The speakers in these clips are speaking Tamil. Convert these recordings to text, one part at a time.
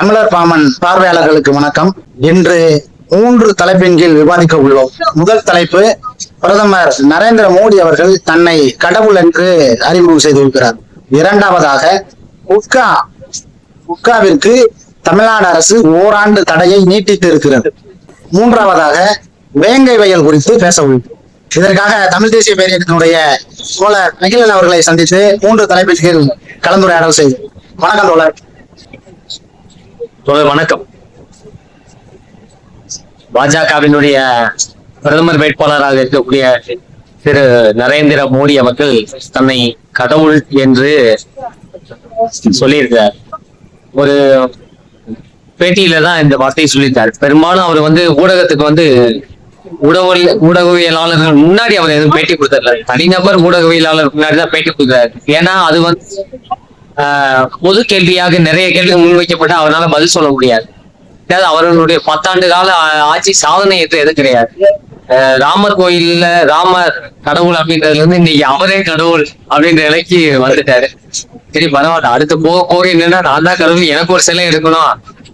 தமிழர் பாமன் பார்வையாளர்களுக்கு வணக்கம். இன்று மூன்று தலைப்பின் கீழ் விவாதிக்க உள்ளோம். முதல் தலைப்பு பிரதமர் நரேந்திர மோடி அவர்கள் தன்னை கடவுள் என்று அறிமுகம் செய்திருக்கிறார். இரண்டாவதாக உட்கா உட்காவிற்கு தமிழ்நாடு அரசு ஓராண்டு தடையை நீட்டித்து இருக்கிறது மூன்றாவதாக வேங்கை வயல் குறித்து பேச உள்ளோம். இதற்காக தமிழ் தேசிய பேரியத்தினுடைய தோழர் நகிலன் அவர்களை சந்தித்து மூன்று தலைப்பின் கீழ் கலந்துரையாடல் செய்தோம் வணக்கம் தோழர். வணக்கம். பாஜகவினுடைய பிரதமர் வேட்பாளராக இருக்கக்கூடிய திரு நரேந்திர மோடி அவர்கள் தன்னை கடவுள் என்று சொல்லியிருக்கிறார். ஒரு பேட்டியில தான் இந்த வார்த்தையை சொல்லியிருக்கார். பெரும்பாலும் அவர் வந்து ஊடகத்துக்கு வந்து ஊடக ஊடகவியலாளர்கள் முன்னாடி அவர் எதுவும் பேட்டி கொடுத்தாரு தனிநபர் ஊடகவியலாளர் முன்னாடி தான் பேட்டி கொடுத்தாரு ஏன்னா அது வந்து பொது கேள்வியாக நிறைய கேள்வி முன்வைக்கப்பட்டு அவரால பதில் சொல்ல முடியாது. அவர்களுடைய பத்தாண்டு கால ஆட்சி சாதனை எது எது கிடையாது. ராமர் கோயில்ல ராமர் கடவுள் அப்படின்றதுல இருந்து இன்னைக்கு அவரே கடவுள் அப்படின்ற நிலைக்கு வந்துட்டாரு. சரி பரவாயில்ல. அடுத்து போக போக என்னன்னா நான் தான் கடவுள் எனக்கு ஒரு சிலை எடுக்கணும்.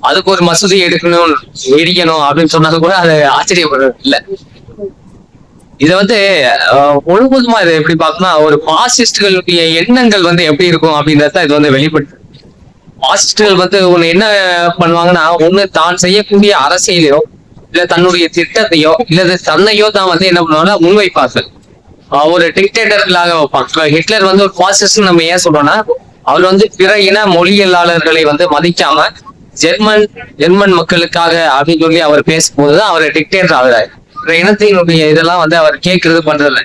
அதுக்கு ஒரு மசூதி எடுக்கணும் எரிக்கணும் அப்படின்னு சொன்னாலும் கூட அது ஆச்சரியப்படுறது இல்ல. இதை வந்து முழுவதுமா இதை எப்படி பார்க்கணும் ஒரு பாசிஸ்டுகளுடைய எண்ணங்கள் வந்து எப்படி இருக்கும் அப்படின்றத இது வந்து வெளிப்பட்டு. பாசிஸ்டுகள் வந்து ஒண்ணு என்ன பண்ணுவாங்கன்னா ஒண்ணு தான் செய்யக்கூடிய அரசியலையோ இல்ல தன்னுடைய திட்டத்தையோ இல்ல தன்னையோ தான் வந்து என்ன பண்ணுவாங்கன்னா முன்வைப்பார்கள். ஒரு டிக்டேட்டர்களாக வைப்பாங்க. ஹிட்லர் வந்து ஒரு பாசிஸ்ட் நம்ம ஏன் சொல்றோம்னா அவர் வந்து பிற இன மொழியலாளர்களை வந்து மதிக்காம ஜெர்மன் ஜெர்மன் மக்களுக்காக அப்படின்னு சொல்லி அவர் பேசும்போது அவர் டிக்டேட்டர் ஆகிறார். மற்ற இனத்தினுடைய இதெல்லாம் வந்து அவர் கேட்கறது பண்றதில்ல.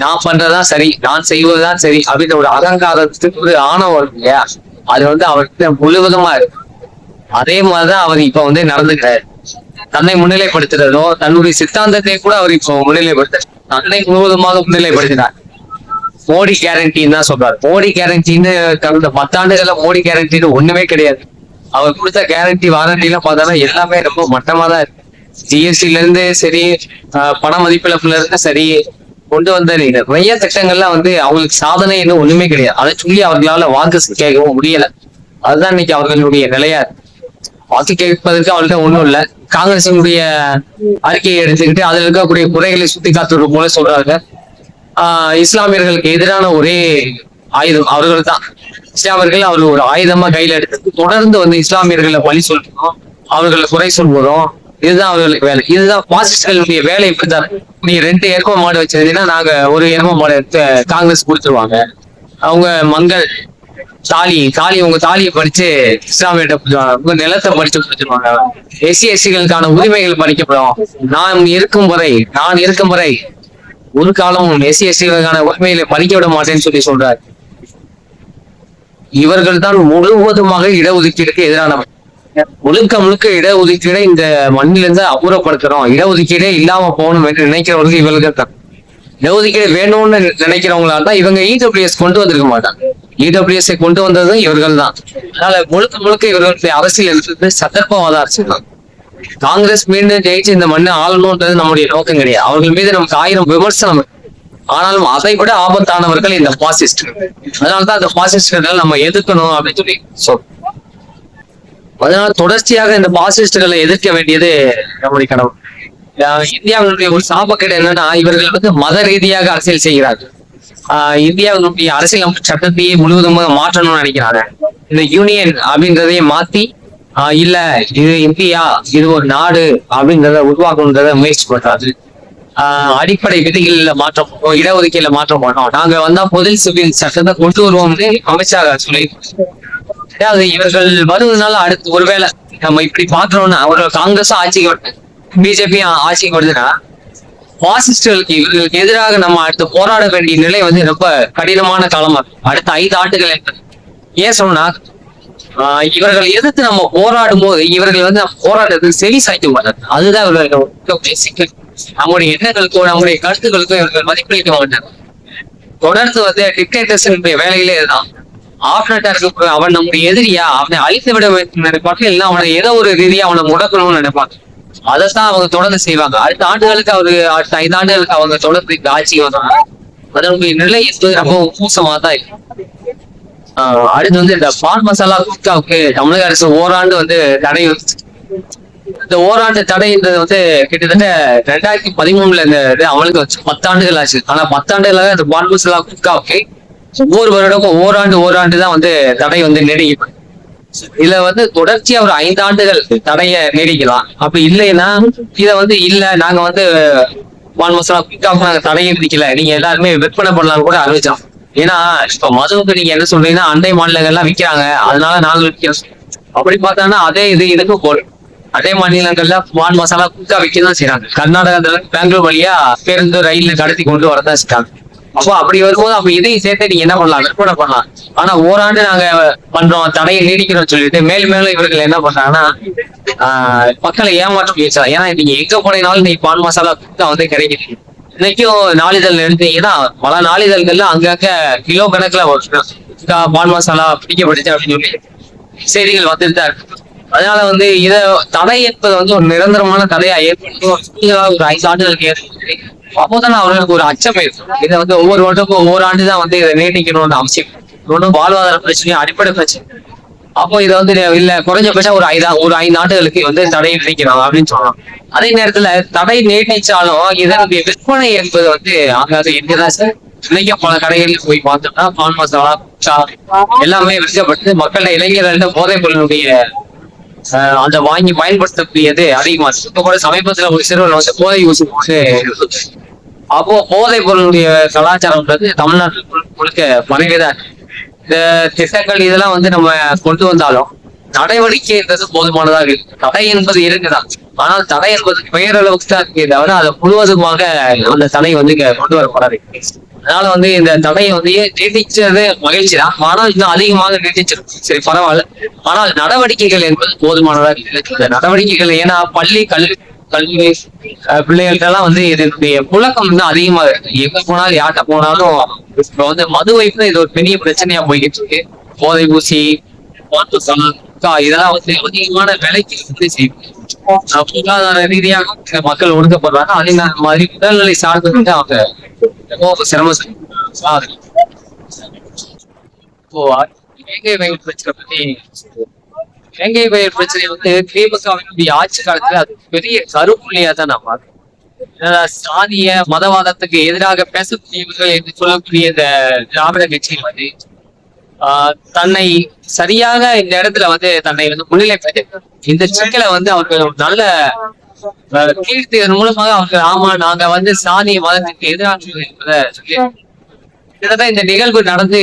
நான் பண்றதுதான் சரி நான் செய்வதுதான் சரி அப்படின்ற ஒரு அகங்காரத்துக்கு ஒரு ஆணவம் இல்லையா? அது வந்து அவர்கிட்ட முழுவதுமா இருக்கு. அதே மாதிரிதான் அவர் இப்ப வந்து நடந்துக்கிறாரு. தன்னை முன்னிலைப்படுத்துறதோ தன்னுடைய சித்தாந்தத்தை கூட அவர் இப்போ முன்னிலைப்படுத்த தன்னை முழுவதுமாக முன்னிலைப்படுத்தினார். மோடி கேரண்டின்னு தான் சொல்றாரு. மோடி கேரண்டின்னு கடந்த பத்தாண்டுகள்ல மோடி கேரண்டின்னு ஒண்ணுமே கிடையாது. அவர் கொடுத்த கேரண்டி வாரண்டி எல்லாம் பார்த்தோம்னா எல்லாமே ரொம்ப மட்டமா தான் இருக்கு. ஜிஎஸ்டில இருந்து சரி பண மதிப்பிழப்புல இருந்து சரி கொண்டு வந்த நிறைய திட்டங்கள்லாம் வந்து அவங்களுக்கு சாதனை இன்னும் ஒண்ணுமே கிடையாது. அதை சொல்லி அவர்களால வாக்கு கேட்கவும் முடியல. அதுதான் இன்னைக்கு அவர்களுடைய நிலையா வாக்கு கேட்பதற்கு அவர்கிட்ட ஒண்ணும் இல்ல. காங்கிரசினுடைய அறிக்கையை எடுத்துக்கிட்டு அதுல இருக்கக்கூடிய குறைகளை சுட்டி காட்டுறது போல சொல்றாங்க. ஆஹ் இஸ்லாமியர்களுக்கு எதிரான ஒரே ஆயுதம் அவர்கள் தான். இஸ்லாமியர்கள் அவர் ஒரு ஆயுதமா கையில எடுத்து தொடர்ந்து வந்து இஸ்லாமியர்களை பழி சொல்றோம் அவர்களை குறை சொல்வதும் இதுதான் அவர்களுக்கு வேலை. இதுதான் பாசிஸ்டுகளுடைய வேலை. இப்படிதான் நீ ரெண்டு எரும மாடு வச்சிருந்தீங்கன்னா நாங்க ஒரு எரும மாடு எடுத்து காங்கிரஸ் கொடுத்துருவாங்க. அவங்க மங்கள் தாலி தாலி உங்க தாலியை படிச்சு இஸ்லாமியிட்ட உங்க நிலத்தை படிச்சு கொடுத்துருவாங்க. எஸ்சி எஸ்சிகளுக்கான உரிமைகள் படிக்கப்படும் நான் இருக்கும் வரை நான் இருக்கும் வரை ஒரு காலமும் எஸ்சி எஸ்சிகளுக்கான உரிமைகளை படிக்க விட மாட்டேன்னு சொல்லி சொல்றாரு. இவர்கள் தான் முழுவதுமாக இடஒதுக்கீடுக்கு எதிரானவர் முழுக்க முழுக்க இடஒதுக்கீடை இந்த மண்ணிலிருந்து அப்புறப்படுத்துறோம். இடஒதுக்கீடே இல்லாம போகணும் என்று நினைக்கிறவர்கள் இவர்கள் தான். இடஒதுக்கீடு வேணும்னு நினைக்கிறவங்களா தான் இவங்க இடபிள்யூஎஸ் கொண்டு வந்திருக்க மாட்டாங்க. இடபிள்யூஎஸ் கொண்டு வந்தது இவர்கள் தான். அதனால முழுக்க முழுக்க இவர்களுடைய அரசியல் என்பது சந்தர்ப்பவாத அரசியல் தான். காங்கிரஸ் மீண்டும் ஜெயிச்சு இந்த மண்ணை ஆளணும்ன்றது நம்முடைய நோக்கம் கிடையாது. அவர்கள் மீது நமக்கு ஆயிரம் விமர்சனம் ஆனாலும் அதை விட ஆபத்தானவர்கள் இந்த பாசிஸ்ட் அதனாலதான் அந்த பாசிஸ்ட்களை நம்ம எதிர்க்கணும் அப்படின்னு சொல்லி சொல்றோம் அதனால தொடர்ச்சியாக இந்த பாசிஸ்டுகளை எதிர்க்க வேண்டியது நம்முடைய கடவுள் இந்தியாவினுடைய ஒரு சாபக்கேடு என்னன்னா இவர்கள் வந்து மத ரீதியாக அரசியல் செய்கிறார்கள். ஆஹ் இந்தியாவினுடைய அரசியல் சட்டத்தையே முழுவதுமாக மாற்றணும்னு நினைக்கிறாங்க. இந்த யூனியன் அப்படின்றதையே மாத்தி ஆஹ் இல்ல இது இந்தியா இது ஒரு நாடு அப்படின்றத உருவாக்கணுன்றத முயற்சி பண்றாரு ஆஹ் அடிப்படை விதிகள்ல மாற்றம் பண்ணோம், இடஒதுக்கீடுல மாற்றம் பண்ணோம். நாங்க வந்தா பொது சிவில் சட்டத்தை கொண்டு வருவோம்னு அமைச்சர் சொல்லி அதாவது இவர்கள் வருவதனால அடுத்து ஒருவேளை நம்ம இப்படி பாக்குறோம்னா அவர்கள் காங்கிரஸ் ஆட்சிக்கு பிஜேபி ஆட்சிக்கு வருதுன்னா பாசிஸ்டுகளுக்கு இவர்களுக்கு எதிராக நம்ம அடுத்து போராட வேண்டிய நிலை வந்து ரொம்ப கடினமான காலமா இருக்கு. அடுத்த ஐந்து ஆண்டுகள் என்பது. ஏன் சொன்னா ஆஹ் இவர்கள் எதிர்த்து நம்ம போராடும் போது இவர்கள் வந்து நம்ம போராட்டத்துக்கு செவி சாய்க்க மாட்டாங்க அதுதான் இவர்கள் சிக்கல். நம்முடைய எண்ணங்களுக்கோ நம்முடைய கருத்துக்களுக்கோ இவர்கள் மதிப்பளிக்க மாட்டாங்க. தொடர்ந்து வந்து டிக்டேட்டர்ஸ் வேலையிலே தான் ஆஃப்டர் இருக்க அவன் நம்முடைய எதிரியா? அவனை அழித்து விட நினைப்பாங்க இல்லை அவனை ஏதோ ஒரு ரீதியா அவனை முடக்கணும்னு நினைப்பாங்க அதைத்தான் அவங்க தொடர்ந்து செய்வாங்க. அடுத்த ஆண்டுகளுக்கு அவரு அடுத்த ஐந்து ஆண்டுகளுக்கு அவங்க தொடர்ந்து இந்த ஆட்சிக்கு வந்தாங்க அதனுடைய நிலை என்பது ரொம்ப மோசமா தான் இருக்கு. ஆஹ் அடுத்து வந்து இந்த பான் மசாலா குட்காவுக்கு தமிழக அரசு ஓராண்டு வந்து தடை இந்த ஓராண்டு தடைன்றது வந்து கிட்டத்தட்ட ரெண்டாயிரத்தி பதிமூணுல இந்த இது அமலுக்கு வச்சு பத்தாண்டுகள் ஆச்சு. ஆனா பத்தாண்டுகளாக இந்த பான் மசாலா குட்காவுக்கு ஒவ்வொரு வருடமும் ஓராண்டு ஓராண்டு தான் வந்து தடை வந்து நீடிக்கும் இதுல வந்து தொடர்ச்சியா ஒரு ஐந்து ஆண்டுகள் தடைய நீடிக்கலாம். அப்படி இல்லைன்னா இத வந்து இல்ல நாங்க வந்து ஒன் மசாலா குட்காவுக்கு நாங்க தடையை விதிக்கல நீங்க எல்லாருமே விற்பனை பண்ணலாம் கூட அறிவிச்சோம் ஏன்னா இப்ப மதுவுக்கு நீங்க என்ன சொல்றீங்கன்னா அண்டை மாநிலங்கள்லாம் விக்கிறாங்க. அதனால நாங்க விற்கிறோம் அப்படி பார்த்தோம்னா அதே இது இதுக்கும் போடும் அதே மாநிலங்கள்ல பான் மசாலா குக்கா விற்க தான் செய்யறாங்க கர்நாடகத்துல பெங்களூர் வழியா பேருந்து ரயில்ல கடத்தி கொண்டு வரதான் செய்யறாங்க அப்போ அப்படி வரும்போது அப்ப இதையும் சேர்த்து நீங்க என்ன பண்ணலாம் விற்பனை பண்ணலாம். ஆனா ஓராண்டு நாங்க பண்றோம் தடையை நீடிக்கிறோம் சொல்லிட்டு மேலும் மேலும் இவர்கள் என்ன பண்றாங்கன்னா ஆஹ் மக்களை ஏமாற்றம் முயற்சிக்கலாம் ஏன்னா நீங்க எங்க போனீங்கனாலும் நீ பான் மசாலா தான் வந்து கிடைக்குது. இன்னைக்கும் நாளிதழ் எடுத்தீங்கன்னா பல நாளிதழ்கள்ல அங்கங்க கிலோ கணக்குல வரும். பான் மசாலா பிடிக்கப்பட்டுச்சு அப்படின்னு சொல்லி செய்திகள் வந்துட்டு தான் இருக்கு. அதனால வந்து இதை தடை ஏற்பது வந்து ஒரு நிரந்தரமான தடையா ஏற்படுத்தும் ஒரு ஐந்து ஆண்டுகளுக்கு ஏற்படுத்தி அப்போதான் அவர்களுக்கு ஒரு அச்சம் இருக்கும் இதை வந்து ஒவ்வொரு வருடமும் ஒவ்வொரு ஆண்டு தான் வந்து இதை நீட்டிக்கணும்னு அவசியம். ஒன்றும் வாழ்வாதார பிரச்சனையும் அடிப்படை பிரச்சனை. அப்போ இதை வந்து இல்ல குறைஞ்சபட்சம் ஒரு ஐதா ஒரு ஐந்து ஆண்டுகளுக்கு வந்து தடை விதிக்கிறோம் அப்படின்னு சொல்லலாம் அதே நேரத்துல தடை நீட்டிச்சாலும் இதனுடைய விற்பனை என்பது வந்து ஆகாது என்னதான் சார்? இன்னைக்கு பல கடைகளில் போய் பார்த்தோம்னா பான் மசாலா எல்லாமே விற்கப்பட்டு மக்கள் இளைஞர்கள் போதைப் பொருளுடைய ஆஹ் அந்த வாங்கி பயன்படுத்தக்கூடியது அதிகமா இருக்கு. இப்ப கூட சமீபத்துல ஒரு சிறுவன் வந்து போதை யூஸ் அப்போ போதை பொருளுடைய கலாச்சாரம்ன்றது தமிழ்நாட்டில் முழுக்க பரவிதான் இந்த திட்டங்கள் இதெல்லாம் வந்து நம்ம கொண்டு வந்தாலும் நடவடிக்கை என்பது போதுமானதாக இருக்கு. தடை என்பது இருக்குதான் ஆனால் தடை என்பது பெயரளவுக்கு தான் இருக்கே. தவிர அதை முழுவதுமாக அந்த தடை வந்து கொண்டு வரப்படாது. அதனால வந்து இந்த தடையை வந்து நீட்டிச்சது மகிழ்ச்சி தான் ஆனால் இன்னும் அதிகமாக நீட்டிச்சிருக்கும் சரி பரவாயில்ல. ஆனால் நடவடிக்கைகள் என்பது போதுமானதாக இருக்குது இந்த நடவடிக்கைகள் ஏன்னா பள்ளி கல்வி கல்வி அஹ், பிள்ளைகள்ட்டெல்லாம் வந்து இதனுடைய புழக்கம் வந்து அதிகமா இருக்கு. எங்க போனாலும் யார்கிட்ட போனாலும் இப்ப வந்து மது வைப்பு இது ஒரு பெரிய பிரச்சனையா போய்கிட்டு இருக்கு. போதை ஊசி மாட்டு இதெல்லாம் வந்து அதிகமான விலைக்கு வந்து செய்யும். பொருளாதார ரீதியாக மக்கள் ஒடுக்கப்படுறாங்க. அதே மாதிரி உடல்நிலை சார்ந்து வந்து அவங்க ரொம்ப சிரமம் இப்போ வேங்கை வயல் பிரச்சனை பத்தி வேங்கை வயல் பிரச்சனை வந்து திமுகவினுடைய ஆட்சி காலத்துல அது பெரிய கருப்புள்ளியா தான் நான் பார்க்கிறேன். சாதிய மதவாதத்துக்கு எதிராக பேசக்கூடியவர்கள் என்று சொல்லக்கூடிய இந்த திராவிட கட்சியில் வந்து தன்னை சரியாக இந்த இடத்துல வந்து தன்னை வந்து முன்னிலைப்படுத்த இந்த சிக்கலை வந்து அவர்கள் நல்ல ஆஹ், மூலமாக அவர்கள் ஆமா நாங்க வந்து சாதிய மதத்துக்கு எதிரான என்பதை கிட்டத்தட்ட இந்த நிகழ்வு நடந்து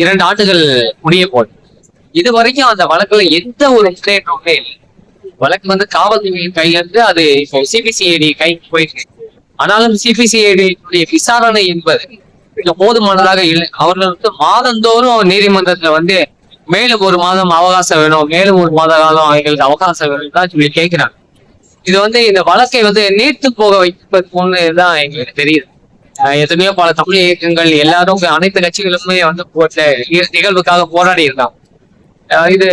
இரண்டு ஆண்டுகள் முடிய போகுது. இது வரைக்கும் அந்த வழக்குல எந்த ஒரு முன்னேற்றமுமே இல்லை. வழக்கு வந்து காவல்துறையின் கையிலிருந்து அது இப்போ சிபிசிஐடி கைக்கு போயிருக்கு ஆனாலும் சிபிசிஐடி விசாரணை என்பது போதுமானதாக இல்லை. அவர்களுக்கு வந்து மாதந்தோறும் நீதிமன்றத்துல வந்து மேலும் ஒரு மாதம் அவகாசம் வேணும் மேலும் ஒரு மாத காலம் எங்களுக்கு அவகாசம் வேணும் தான் சொல்லி கேட்கிறாங்க. இது வந்து இந்த வழக்கை வந்து நீர்த்து போக வைப்பது தான் எங்களுக்கு தெரியுது. அஹ் எத்தனையோ பல தமிழ் இயக்கங்கள் எல்லாரும் அனைத்து கட்சிகளுமே வந்து போட்ட நிகழ்வுக்காக போராடி இருந்தான் இது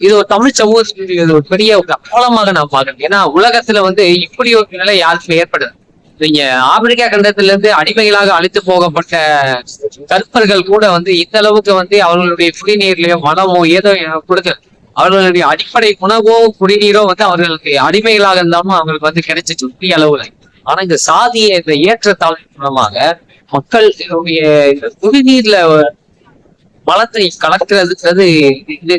இது ஒரு தமிழ் சமூகத்துக்கு இது ஒரு பெரிய ஒரு அவலமாக நான் பாக்குறேன் ஏன்னா உலகத்துல வந்து இப்படி ஒரு நிலை யாருக்கும் ஏற்படுது நீங்க ஆப்பிரிக்கா கண்டத்துல இருந்து அடிமைகளாக அழித்து போகப்பட்ட கற்பர்கள் கூட வந்து இந்த அளவுக்கு வந்து அவர்களுடைய குடிநீர்லயோ மனமோ ஏதோ கொடுக்க அவர்களுடைய அடிப்படை உணவோ குடிநீரோ வந்து அவர்களுக்கு அடிமைகளாக இருந்தாலும் அவங்களுக்கு வந்து கிடைச்சிச்சு பெரிய அளவுல. ஆனா இந்த சாதிய இந்த ஏற்றத்தாழ்வு மூலமாக மக்கள் குடிநீர்ல மலத்தை கலக்கிறது இது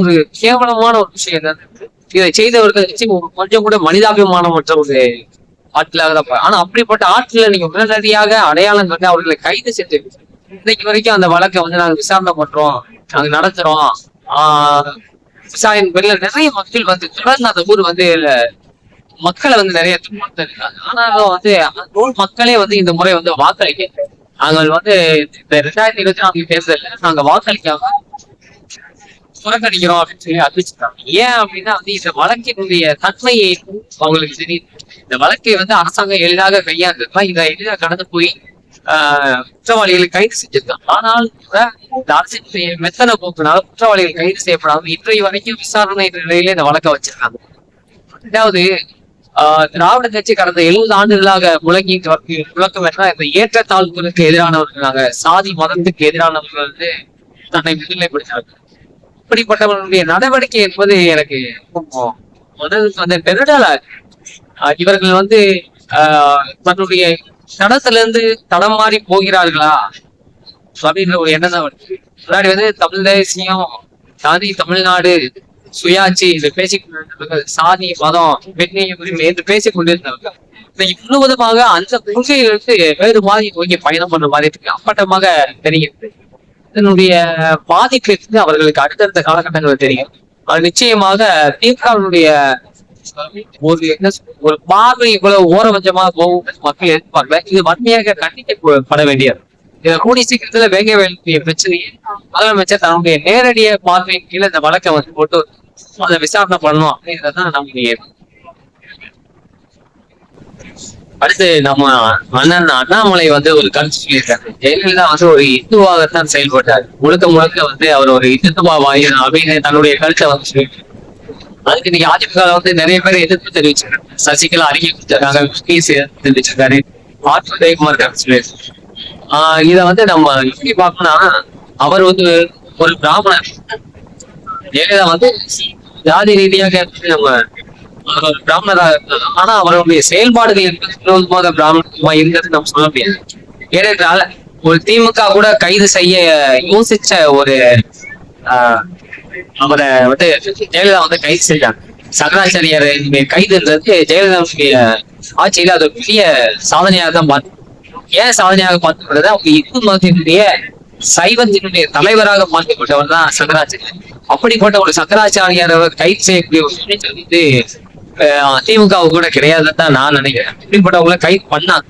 ஒரு கேவலமான ஒரு விஷயம் தான் இதை செய்தவர்கள் கொஞ்சம் கூட மனிதாபிமானம் மற்ற ஒரு ஆட்களாக தான் ஆனா அப்படிப்பட்ட ஆட்களை நீங்க உடனடியாக அடையாளம் கண்டு அவர்களை கைது செஞ்சு இன்னைக்கு வரைக்கும் அந்த வழக்கை வந்து நாங்க விசாரணை பண்றோம். நாங்க நடத்துறோம். ஆஹ் விவசாயம் பேர்ல நிறைய மக்கள் வந்து தொடர்ந்து அந்த ஊர் வந்து மக்களை வந்து நிறைய துன்புறுத்திருக்காங்க. ஆனாலும் வந்து அந்த ஊர் மக்களே வந்து இந்த முறை வந்து வாக்களிக்க நாங்கள் வந்து இந்த ரெண்டாயிரத்தி இருபத்தி நான்கு தேர்தலில் நாங்க வாக்களிக்காம புறக்கணிக்கிறோம் அப்படின்னு சொல்லி அறிவிச்சிருக்காங்க. ஏன் அப்படின்னா வந்து இந்த வழக்கினுடைய தன்மையை அவங்களுக்கு தெரியுது. இந்த வழக்கை வந்து அரசாங்கம் எளிதாக கையாண்டிருக்கலாம் இதை எளிதாக கடந்து போய் ஆஹ் குற்றவாளிகளை கைது செஞ்சிருக்காங்க. ஆனால் கூட இந்த அரசின் மெத்தனை போக்குனால குற்றவாளிகள் கைது செய்யப்படாமல் இன்றைய வரைக்கும் விசாரணை நிலையில இந்த வழக்கை வச்சிருக்காங்க. ரெண்டாவது ஆஹ் திராவிட கட்சி கடந்த எழுபது ஆண்டுகளாக முழங்கி முழக்கம் என்ன இந்த ஏற்றத்தாழ்வுகளுக்கு எதிரானவர்கள் நாங்க சாதி மதத்துக்கு எதிரானவர்கள் வந்து தன்னை விடுதலைப்படுத்தினார்கள் இப்படிப்பட்டவர்களுடைய நடவடிக்கை என்பது எனக்கு முதலுக்கு வந்து நெருடலா இவர்கள் வந்து தன்னுடைய தடத்துல இருந்து தடம் மாறி போகிறார்களா? அப்படின்ற ஒரு எண்ணம் தான் வருது. முன்னாடி வந்து தமிழ் தேசியம் சாதி தமிழ்நாடு சுயாட்சி என்று பேசிக்கொண்டிருந்தவர்கள் சாதி மதம் வெண்ணிய உரிமை என்று பேசிக் கொண்டிருந்தவர்கள் இன்னைக்கு முழுவதுமாக அந்த கொள்கைகளுக்கு வேறு மாதிரி நோக்கி பயணம் பண்ற மாதிரி இருக்கு. அப்பட்டமாக தெரிகிறது. இதனுடைய பாதிப்பு இருந்து அவர்களுக்கு அடுத்தடுத்த காலகட்டங்கள் தெரியும். அது நிச்சயமாக திமுகவினுடைய ஒரு என்ன ஒரு பார்வை இவ்வளவு ஓரபட்சமாக போகும் மக்கள் எதிர்பார்க்கல இது வன்மையாக கண்டிக்கப்பட வேண்டியது. இதை கூடி சீக்கிரத்துல வேக வேண்டிய பிரச்சனையை முதலமைச்சர் தன்னுடைய நேரடிய பார்வையின் கீழே இந்த வழக்கை வந்து போட்டு அதை விசாரணை பண்ணணும் அப்படின்றதான் நம்முடைய அடுத்து நம்ம அண்ணன் அண்ணாமலை வந்து ஒரு கருத்து சொல்லியிருக்காரு. ஜெயலலிதா வந்து ஒரு இந்துவாகத்தான் செயல்பட்டார். முழுக்க முழுக்க வந்து அவர் ஒரு இந்துத்துவாவாய் அப்படின்னு தன்னுடைய கருத்தை வந்து சொல்லியிருக்காரு. அதுக்கு இன்னைக்கு அதிமுக வந்து நிறைய பேர் எதிர்ப்பு தெரிவிச்சிருக்காங்க. சசிகலா அறிக்கை கொடுத்திருக்காங்க. பீஸ் தெரிவிச்சிருக்காரு. ஆற்று ஜெயக்குமார் கருத்து சொல்லியிருக்காரு. ஆஹ் இத வந்து நம்ம எப்படி பார்க்கணும்னா அவர் வந்து ஒரு பிராமணர். ஜெயலலிதா வந்து ஜாதி ரீதியாக நம்ம பிராமணராக இருந்தார். ஆனா அவருடைய செயல்பாடுகள் என்பது முழுவதுமாக பிராமணமா இருந்தது நம்ம சொல்ல முடியாது. ஏனென்றால் ஒரு திமுக கூட கைது செய்ய யோசிச்ச ஒரு ஆஹ், அவரை வந்து ஜெயலலிதா வந்து கைது செஞ்சாங்க சங்கராச்சாரியார் கைதுன்றது ஜெயலலிதாவுடைய ஆட்சியில அது ஒரு பெரிய சாதனையாக தான் பார்த்து ஏன் சாதனையாக பார்த்துக்கிறது அவங்க இந்து மதத்தினுடைய சைவத்தினுடைய தலைவராக மாற்றப்பட்டவர் தான் சங்கராச்சாரியார். அப்படிப்பட்ட ஒரு சங்கராச்சாரியார் கைது செய்யக்கூடிய ஒரு வந்து அஹ், திமுக வு கூட கிடையாதுன்னு தான் நான் நினைக்கிறேன். இப்படிப்பட்டவங்களை கைது பண்ணாங்க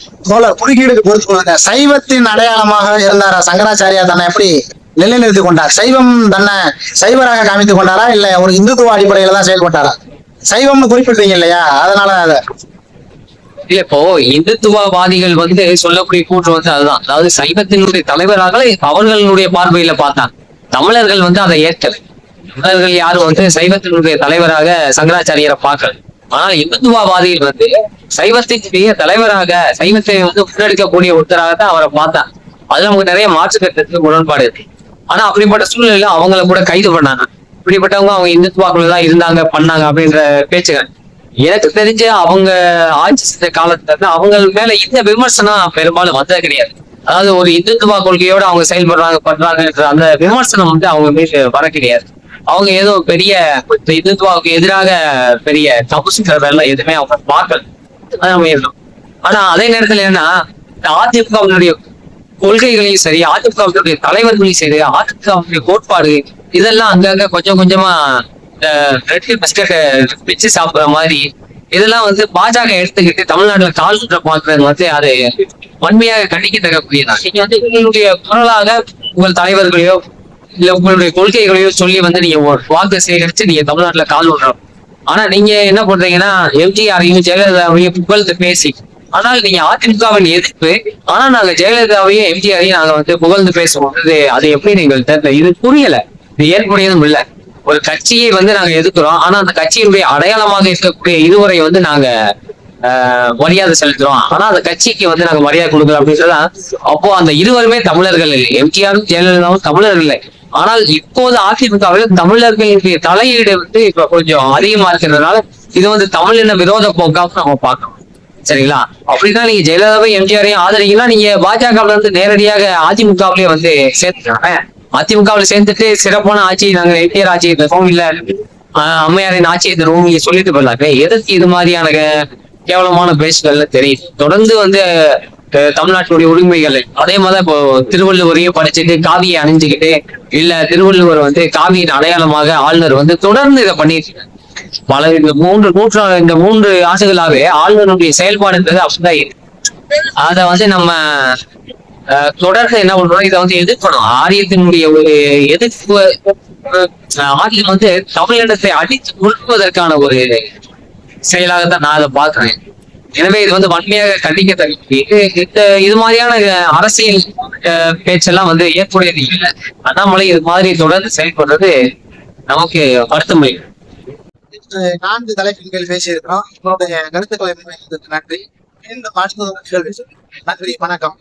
குறுக்கீடுக்கு பொறுத்து சைவத்தின் அடையாளமாக இருந்தாரா சங்கராச்சாரியா தன்னை எப்படி நிலைநிறுத்திக் கொண்டார்? சைவம் தன்னை சைவராக காமித்துக் கொண்டாரா? இல்ல ஒரு இந்துத்துவ அடிப்படையில தான் செயல்பட்டாரா சைவம்னு குறிப்பிட்டீங்க இல்லையா? அதனால அத. இல்ல இப்போ இந்துத்துவவாதிகள் வந்து சொல்லக்கூடிய கூற்று வந்து அதுதான். அதாவது சைவத்தினுடைய தலைவராக அவர்களுடைய பார்வையில பார்த்தாங்க தமிழர்கள் வந்து அதை ஏற்கல. தமிழர்கள் யாரும் வந்து சைவத்தினுடைய தலைவராக சங்கராச்சாரியரை பார்க்கல. ஆனால் இந்துத்துவவாதிகள் வந்து சைவத்தினுடைய தலைவராக சைவத்தை வந்து முன்னெடுக்கக்கூடிய ஒருத்தராக தான் அவரை பார்த்தாங்க. அது நமக்கு நிறைய மாற்று கட்டத்துக்கு முரண்பாடு இருக்கு. ஆனா அப்படிப்பட்ட சூழ்நிலையில அவங்கள கூட கைது பண்ணாங்க. இப்படிப்பட்டவங்க அவங்க இந்துத்துவாக்குள்ள தான் இருந்தாங்க பண்ணாங்க அப்படின்ற பேச்சுகள். எனக்கு தெரிஞ்சு அவங்க ஆட்சி செஞ்ச காலத்துல இருந்து அவங்க மேல இந்த விமர்சனம் பெரும்பாலும் வந்தது கிடையாது. அதாவது ஒரு இந்துத்துவ கொள்கையோட அவங்க செயல்படுறாங்க பண்றாங்கன்ற அந்த விமர்சனம் வந்து அவங்க மீது வர கிடையாது. அவங்க ஏதோ பெரிய இந்துத்துவாவுக்கு எதிராக பெரிய தப்புசுக்கிறதெல்லாம் எதுவுமே அவங்க பார்க்கல. அது இருக்கணும் ஆனா அதே நேரத்துல என்ன இந்த அதிமுகவினுடைய கொள்கைகளையும் சரி அதிமுகவினுடைய தலைவர்களையும் சரி அதிமுகவினுடைய கோட்பாடு இதெல்லாம் அங்கங்க கொஞ்சம் கொஞ்சமா ரெட் பிஸ்கட் பிச்சு சாப்பிடுற மாதிரி இதெல்லாம் வந்து பாஜக எடுத்துக்கிட்டு தமிழ்நாட்டுல கால் சுற்ற பாக்குறது வந்து அது வன்மையாக கண்டிக்கத்தக்கக்கூடியதான் நீங்க வந்து உங்களுடைய குரலாக உங்கள் தலைவர்களையோ இல்ல உங்களுடைய கொள்கைகளையோ சொல்லி வந்து நீங்க வாக்கு சேகரிச்சு நீங்க தமிழ்நாட்டுல கால் விடுறோம் ஆனா நீங்க என்ன பண்றீங்கன்னா எம்ஜிஆரையும் ஜெயலலிதாவையும் புகழ்ந்து பேசி ஆனால் நீங்க அதிமுகவின் எதிர்ப்பு ஆனா நாங்க ஜெயலலிதாவையும் எம்ஜிஆரையும் நாங்க வந்து புகழ்ந்து பேசுவோம். அது எப்படி நீங்கள் தெரியல இது புரியல. இது ஏற்புடையதும் இல்ல. ஒரு கட்சியை வந்து நாங்க எதிர்க்கிறோம் ஆனா அந்த கட்சியினுடைய அடையாளமாக இருக்கக்கூடிய இதுவரை வந்து நாங்க ஆஹ், மரியாதை செலுத்துறோம். ஆனா அந்த கட்சிக்கு வந்து நாங்க மரியாதை கொடுக்கல அப்படின்னு சொல்லலாம் அப்போ அந்த இருவருமே தமிழர்கள் இல்லை. எம்ஜிஆரும் ஜெயலலிதாவும் தமிழர்கள் இல்லை. ஆனால் இப்போது அதிமுகவில் தமிழர்களுடைய தலையீடு வந்து இப்ப கொஞ்சம் அதிகமா இருக்கிறதுனால இது வந்து தமிழின விரோத போக்காக நம்ம பார்க்கணும் சரிங்களா? அப்படின்னா நீங்க ஜெயலலிதாவை எம்ஜிஆரையும் ஆதரிக்கலாம். நீங்க பாஜகவுல இருந்து நேரடியாக அதிமுகவிலே வந்து சேர்த்துக்காங்க அதிமுகவில் சேர்ந்துட்டு சிறப்பான ஆட்சி நாங்க எம்ஜிஆர் ஆட்சி தருவோம் இல்ல. அம்மையாரின் ஆட்சியை தருவோம் நீங்க சொல்லிட்டு போயிடலாங்க எதற்கு இது மாதிரியான க- கேவலமான பேசுகள்னு தெரியுது. தொடர்ந்து வந்து தமிழ்நாட்டினுடைய உரிமைகள். அதே மாதிரி இப்போ திருவள்ளுவரையும் படிச்சுட்டு காவியை அணிஞ்சுக்கிட்டு இல்ல திருவள்ளுவர் வந்து காவியின் அடையாளமாக ஆளுநர் வந்து தொடர்ந்து இதை பண்ணிட்டு இருக்காங்க. பல இந்த மூன்று நூற்றா இந்த மூன்று ஆண்டுகளாவே ஆளுநருடைய செயல்பாடுன்றது அப்படிதான் இருக்கு. அத வந்து நம்ம தொடர்ந்து என்ன பண்றோம்? இதை வந்து எதிர்க்கணும். ஆரியத்தினுடைய ஒரு எதிர்ப்பு ஆரியம் வந்து தமிழினத்தை அடித்து ஒடுக்குவதற்கான ஒரு செயலாக தான் நான் அதை பாக்குறேன் எனவே இது வந்து வன்மையாக கண்டிக்கத்தக்க இந்த இது மாதிரியான அரசியல் பேச்செல்லாம் வந்து ஏற்புடையது இல்லை. அண்ணாமலை இது மாதிரி தொடர்ந்து செயல்படுறது நமக்கு வருத்தமை நான்கு தலைப்பின் பேசியிருக்கிறோம். உங்களுடைய கருத்துக்களை நன்றி. மீண்டும் அடுத்த நன்றி வணக்கம்.